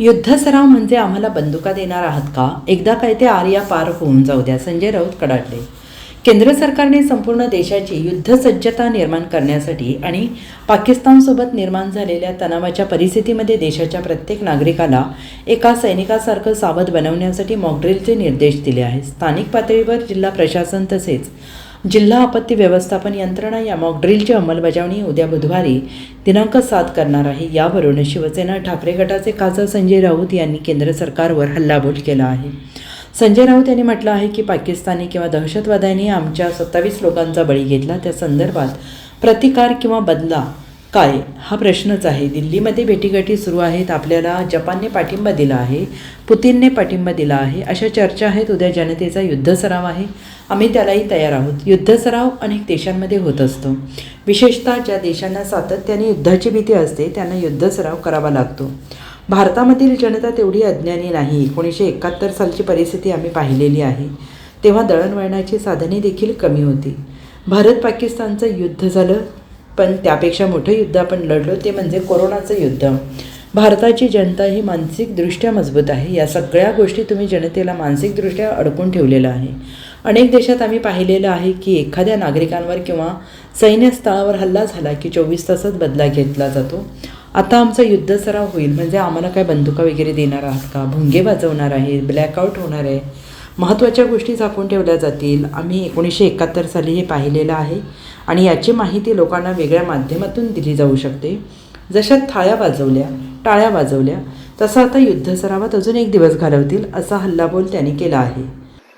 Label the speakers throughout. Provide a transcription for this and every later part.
Speaker 1: युद्ध सराव म्हणजे आम्हाला बंदुका देणार आहात का? एकदा काय ते आर्या पार होऊन जाऊ द्या संजय राऊत कडाडले. केंद्र सरकारने संपूर्ण देशाची युद्धसज्जता निर्माण करण्यासाठी आणि पाकिस्तानसोबत निर्माण झालेल्या तणावाच्या परिस्थितीमध्ये देशाच्या प्रत्येक नागरिकाला एका सैनिकासारखं सावध बनवण्यासाठी मॉकड्रिलचे निर्देश दिले आहेत. स्थानिक पातळीवर जिल्हा प्रशासन तसेच जिल्हा आपत्ती व्यवस्थापन यंत्रणा या मॉकड्रिलची अंमलबजावणी उद्या बुधवारी दिनांक सात करणार आहे. यावरून शिवसेना ठाकरे गटाचे खासदार संजय राऊत यांनी केंद्र सरकारवर हल्लाबोल केला आहे. संजय राऊत यांनी म्हटलं आहे की पाकिस्तानी किंवा दहशतवाद्यांनी आमच्या सत्तावीस लोकांचा बळी घेतला. त्या संदर्भात प्रतिकार किंवा बदला काय? हा प्रश्नच आहे. दिल्लीमध्ये भेटीगाठी सुरू आहेत. आपल्याला जपानने पाठिंबा दिला आहे. पुतीनने पाठिंबा दिला आहे. अशा चर्चा आहेत. उद्या जनतेचा युद्ध सराव आहे. आम्ही त्यालाही तयार आहोत. युद्ध सराव अनेक देशांमध्ये होत असतो. विशेषतः ज्या देशांना सातत्याने युद्धाची भीती असते त्यांना युद्ध सराव करावा लागतो. भारतामधील जनता तेवढी अज्ञानी नाही. एकोणीसशे एकाहत्तर सालची परिस्थिती आम्ही पाहिलेली आहे. तेव्हा दळणवळणाची साधने देखील कमी होती. भारत पाकिस्तानचं युद्ध झालं. पण त्यापेक्षा मोठं युद्ध आपण लढलो ते म्हणजे कोरोनाचं युद्ध. भारताची जनता ही मानसिकदृष्ट्या मजबूत आहे. या सगळ्या गोष्टी तुम्ही जनतेला मानसिकदृष्ट्या अडकून ठेवलेलं आहे. अनेक देशात आम्ही पाहिलेलं आहे की एखाद्या नागरिकांवर किंवा सैन्यस्थळावर हल्ला झाला की चोवीस तासात बदला घेतला जातो. आता आमचा युद्ध सराव होईल. म्हणजे आम्हाला काय बंदुका वगैरे देणार आहात का? भुंगे वाजवणार आहे ब्लॅकआउट होणार आहे. महत्त्वाच्या गोष्टी झाकून ठेवल्या जातील. आम्ही एकोणीसशे एकाहत्तर साली हे पाहिलेलं आहे. आणि याची माहिती लोकांना वेगळ्या माध्यमातून दिली जाऊ शकते. जशा थाळ्या वाजवल्या टाळ्या वाजवल्या तसा आता युद्ध सरावात अजून एक दिवस घालवतील असा हल्लाबोल त्यांनी केला आहे.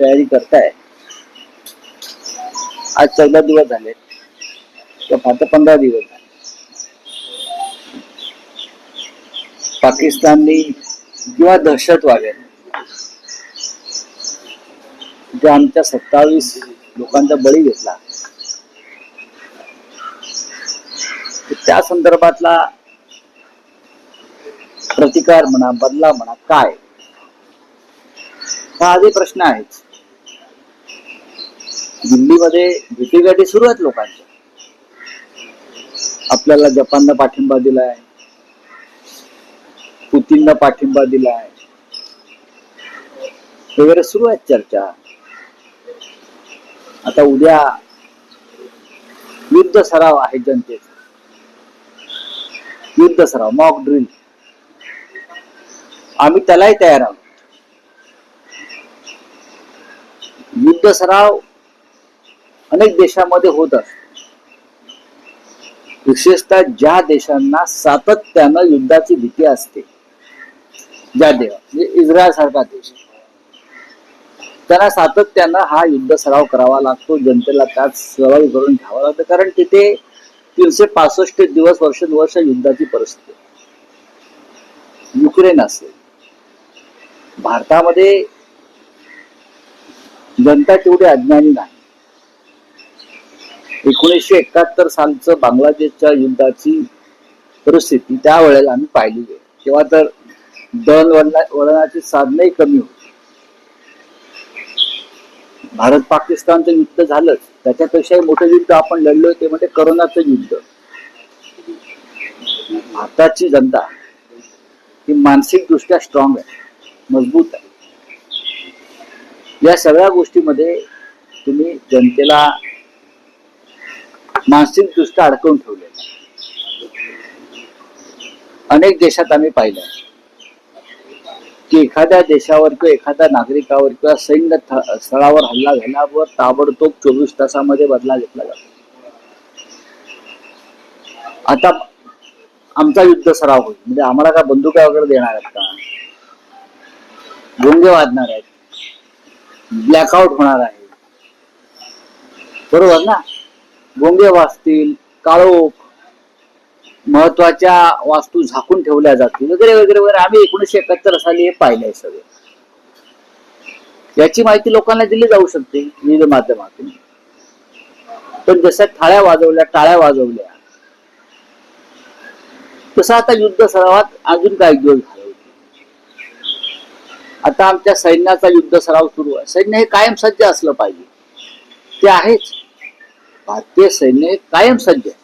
Speaker 2: तयारी करताय. आज चौदा दिवस झाले. आता पंधरा दिवस झाले. पाकिस्ताननी किंवा दहशतवाद्यांनी जे आमच्या सत्तावीस लोकांचा बळी घेतला. त्या संदर्भातला प्रतिकार म्हणा बदला म्हणा काय? हा आधी प्रश्न आहेच. दिल्लीमध्ये भेटीगाठी सुरू आहेत लोकांच्या. आपल्याला जपाननं पाठिंबा दिलाय. पुतीननं पाठिंबा दिलाय. वगैरे सुरू आहेत चर्चा. आता उद्या युद्ध सराव आहे जनतेचा. युद्ध सराव मॉक ड्रिल आम्ही त्यालाही तयार आहोत. युद्ध सराव अनेक देशामध्ये होत असतो. विशेषतः ज्या देशांना सातत्यानं युद्धाची भीती असते ज्या देवा म्हणजे इस्रायल सारखा देश. त्यांना सातत्यानं हा युद्ध सराव करावा लागतो जनतेला त्यात सहभागी करून घ्यावा लागतं कारण तिथे तीनशे पासष्ट दिवस वर्षानुवर्ष युद्धाची परिस्थिती युक्रेन असेल. भारतामध्ये जनता तेवढी अज्ञानी नाही. एकोणीसशे एकाहत्तर सालचं बांगलादेशच्या युद्धाची परिस्थिती त्यावेळेला आम्ही पाहिलेली आहे तेव्हा तर दळण वळणाची साधनही कमी होती. भारत पाकिस्तानचं युद्ध झालंच. त्याच्यापेक्षाही मोठं युद्ध आपण लढलोय ते म्हणजे करोनाचं युद्ध. भारताची जनता ही मानसिकदृष्ट्या स्ट्रॉंग आहे मजबूत आहे. या सगळ्या गोष्टीमध्ये तुम्ही जनतेला मानसिकदृष्ट्या अडकवून ठेवले अनेक देशात आम्ही पाहिलं की एखाद्या देशावर किंवा एखाद्या नागरिकावर किंवा सैन्य स्थळावर हल्ला झाल्यावर ताबडतोब चोवीस तासामध्ये बदला घेतला जातो. आता आमचा युद्ध सराव होईल. म्हणजे आम्हाला काय बंदुका वगैरे देणार आहेत का? गोंगे वाजणार आहेत. ब्लॅकआउट होणार आहे. बरोबर ना? गोंगे वाजतील काळोख महत्त्वाच्या वास्तू झाकून ठेवल्या जातील वगैरे वगैरे वगैरे. आम्ही एकोणीशे एकाहत्तर साली हे पाहिलंय सगळं. याची माहिती लोकांना दिली जाऊ शकते विविध माध्यमातून. पण जशा थाळ्या वाजवल्या टाळ्या वाजवल्या तसं आता युद्ध सरावात अजून काही दिवस घालवले आता आमच्या सैन्याचा युद्ध सराव सुरू आहे. सैन्य हे कायम सज्ज असलं पाहिजे. ते आहेच. भारतीय सैन्य हे कायम सज्ज आहे.